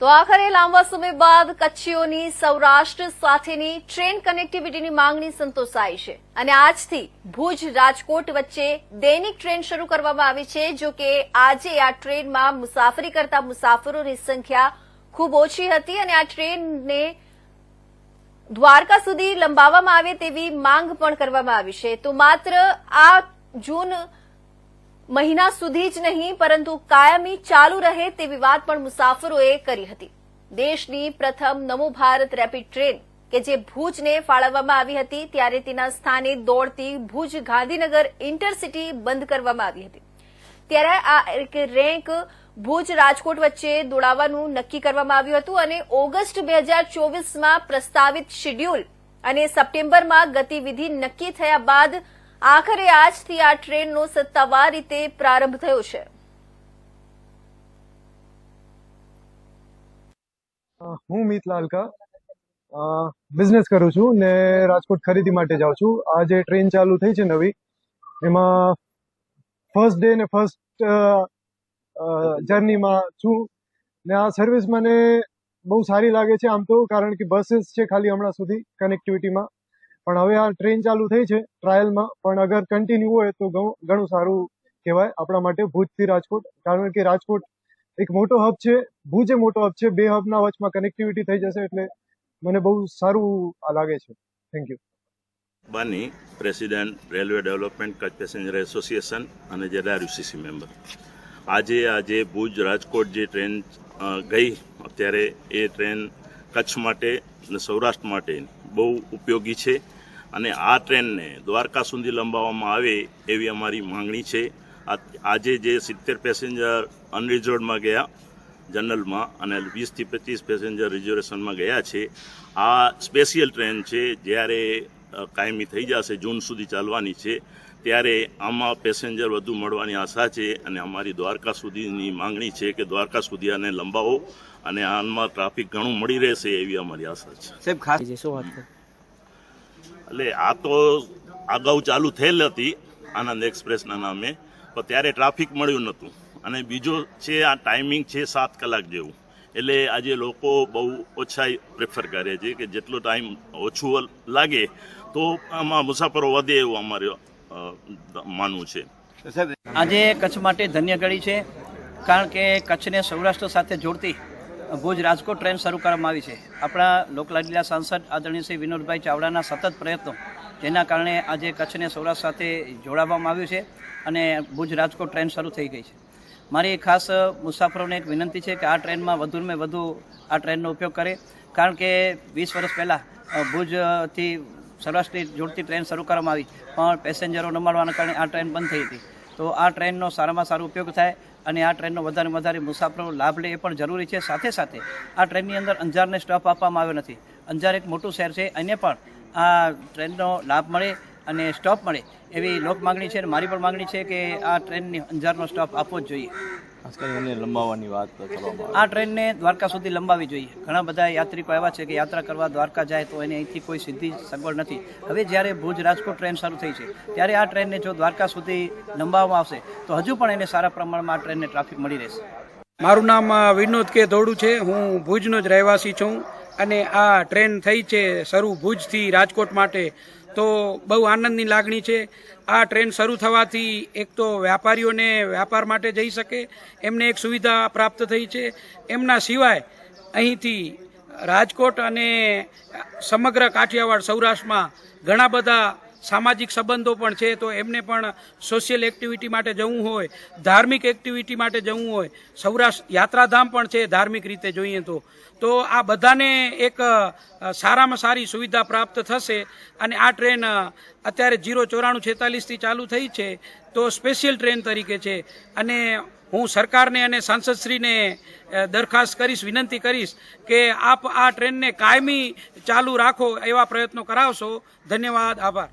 તો આખરે લાંબા સમય બાદ કચ્છીઓની સૌરાષ્ટ્ર સાથેની ટ્રેન કનેક્ટિવિટીની માંગણી સંતોષાઈ છે. અને આજથી ભુજ રાજકોટ વચ્ચે દૈનિક ટ્રેન શરૂ કરવામાં આવી છે, જો કે આજે આ ટ્રેનમાં મુસાફરી કરતા મુસાફરોની સંખ્યા ખૂબ ઓછી હતી અને આ ટ્રેનને દ્વારકા સુધી લંબાવવામાં આવે તેવી માંગ પણ કરવામાં આવી છે. તો માત્ર આ જૂન મહિના સુધી જ નહીં, પરંતુ કાયમી ચાલુ રહે તેવી વાત પણ મુસાફરોએ કરી હતી. દેશની પ્રથમ નમો ભારત રેપિડ ટ્રેન, કે જે ભુજને ફાળવવામાં આવી હતી, ત્યારે તેના સ્થાને દોડતી ભુજ ગાંધીનગર ઇન્ટરસિટી બંધ કરવામાં આવી હતી. ત્યારે આ એક રેન્ક ભુજ રાજકોટ વચ્ચે દોડાવવાનું નક્કી કરવામાં આવ્યું હતું અને ઓગસ્ટ બે હજાર ચોવીસમાં પ્રસ્તાવિત શેડ્યુલ અને સપ્ટેમ્બરમાં ગતિવિધિ નક્કી થયા બાદ આખરે આજથી આ ટ્રેનનો સત્તાવાર રીતે પ્રારંભ થયો છે. હું મિત લાલકા. બિઝનેસ કરું છું ને રાજકોટ ખરીદી માટે જાઉં છું. આ જે ટ્રેન ચાલુ થઈ છે નવી, એમાં ફર્સ્ટ ડે ને ફર્સ્ટ જર્નીમાં છું. ને આ સર્વિસ મને બહુ સારી લાગે છે આમ તો, કારણ કે બસીસ છે ખાલી હમણાં સુધી કનેક્ટિવિટીમાં પણ હવે આ ટ્રેન ચાલુ થઈ છે ટ્રાયલમાં પણ અગર કન્ટિન્યુ હોય તો ઘણું સારું કહેવાય આપણા માટે ભુજથી રાજકોટ. કારણ કે રાજકોટ એક મોટો હબ છે, ભુજ એ મોટો હબ છે. બે હબના વચમાં કનેક્ટિવિટી થઈ જશે એટલે મને બહુ સારું આ લાગે છે. Thank you Bani president, railway development Kutch passenger association અને જરા યુસીસી મેમ્બર આજે આજે ભુજ રાજકોટ જે ટ્રેન ગઈ, અત્યારે એ ટ્રેન કચ્છ માટે અને સૌરાષ્ટ્ર માટે બહુ ઉપયોગી છે. અને આ ટ્રેનને દ્વારકા સુધી લંબાવવામાં આવે એવી અમારી માંગણી છે. આજે જે સિત્તેર પેસેન્જર અનરિઝર્વડમાં ગયા, જનરલમાં, અને વીસથી પચીસ પેસેન્જર રિઝર્વેશનમાં ગયા છે. આ સ્પેશિયલ ટ્રેન છે, જ્યારે કાયમી થઈ જશે જૂન સુધી ચાલવાની છે. ત્યારે આમાં પેસેન્જર વધુ મળવાની આશા છે અને અમારી દ્વારકા સુધીની માંગણી છે કે દ્વારકા સુધી આને લંબાવો અને આમાં ટ્રાફિક ઘણું મળી રહેશે એવી અમારી આશા છે. સાહેબ ખાસ શું વાત એટલે આ તો અગાઉ ચાલુ થયેલ હતી આનંદ એક્સપ્રેસના નામે પણ ત્યારે ટ્રાફિક મળ્યું નહોતું. અને બીજો છે આ ટાઈમિંગ છે સાત કલાક જેવું. એટલે આજે લોકો બહુ ઓછા પ્રેફર કરે છે કે જેટલો ટાઈમ ઓછું લાગે તો આમાં મુસાફરો વધે એવું અમારે માનવું છે. આજે કચ્છ માટે ધન્ય ઘડી છે, કારણ કે કચ્છને સૌરાષ્ટ્ર સાથે જોડતી ભુજ રાજકોટ ટ્રેન શરૂ કરવામાં આવી છે. આપણા લોકલાડીલા સાંસદ આદરણીય શ્રી વિનોદભાઈ ચાવડાના સતત પ્રયત્નો, જેના કારણે આજે કચ્છને સૌરાષ્ટ્ર સાથે જોડાવવામાં આવ્યું છે અને ભુજ રાજકોટ ટ્રેન શરૂ થઈ ગઈ છે. મારી ખાસ મુસાફરોને એક વિનંતી છે કે આ ટ્રેનમાં વધુને વધુ આ ટ્રેનનો ઉપયોગ કરે, કારણ કે વીસ વર્ષ પહેલાં ભુજથી સૌરાષ્ટ્રની જોડતી ટ્રેન શરૂ કરવામાં આવી, પણ પેસેન્જરો ન મળવાના કારણે આ ટ્રેન બંધ થઈ હતી. તો આ ટ્રેનનો સારામાં સારો ઉપયોગ થાય અને આ ટ્રેનનો વધારે વધારે મુસાફરો લાભ લે એ પણ જરૂરી છે. સાથે સાથે આ ટ્રેનની અંદર અંજારને સ્ટોપ આપવામાં આવ્યો નથી. અંજાર એક મોટું શહેર છે, એને પણ આ ટ્રેનનો લાભ મળે અને સ્ટોપ મળે એવી લોક માગણી છે અને મારી પણ માગણી છે કે આ ટ્રેનની અંજારનો સ્ટોપ આપવો જ જોઈએ. લંબાવવાની વાત કરવામાં આ ટ્રેનને દ્વારકા સુધી લંબાવી જોઈએ. ઘણા બધા યાત્રિકો એવા છે કે યાત્રા કરવા દ્વારકા જાય તો એને અહીંથી કોઈ સીધી સગવડ નથી. હવે જ્યારે ભુજ રાજકોટ ટ્રેન શરૂ થઈ છે ત્યારે આ ટ્રેનને જો દ્વારકા સુધી લંબાવવામાં આવશે તો હજુ પણ એને સારા પ્રમાણમાં આ ટ્રેનને ટ્રાફિક મળી રહેશે. મારું નામ વિનોદ કે ધોડુ છે. હું ભુજનો જ રહેવાસી છું અને આ ટ્રેન થઈ છે શરૂ ભુજથી રાજકોટ માટે. તો બહુ આનંદની લાગણી છે. આ ટ્રેન શરૂ થવાથી એક તો વ્યાપારીઓને વ્યાપાર માટે જઈ શકે, એમને એક સુવિધા પ્રાપ્ત થઈ છે. એમના સિવાય અહીંથી રાજકોટ અને સમગ્ર કાઠિયાવાડ સૌરાષ્ટ્રમાં ઘણા બધા સામાજિક સંબંધો પણ છે, તો એમને પણ સોશિયલ એક્ટિવિટી માટે જવું હોય, ધાર્મિક એક્ટિવિટી માટે જવું હોય, સૌરાષ્ટ્ર યાત્રાધામ પણ છે ધાર્મિક રીતે જોઈએ તો. તો આ બધાને એક સારામાં સારી સુવિધા પ્રાપ્ત થશે અને આ ટ્રેન અત્યારે જીરો ચોરાણું છેતાલીસથી ચાલુ થઈ છે, તો સ્પેશિયલ ટ્રેન તરીકે છે. અને હું સરકારને અને સાંસદશ્રીને દરખાસ્ત કરીશ, વિનંતી કરીશ કે આપ આ ટ્રેનને કાયમી ચાલુ રાખો એવા પ્રયત્નો કરાવશો. ધન્યવાદ, આભાર.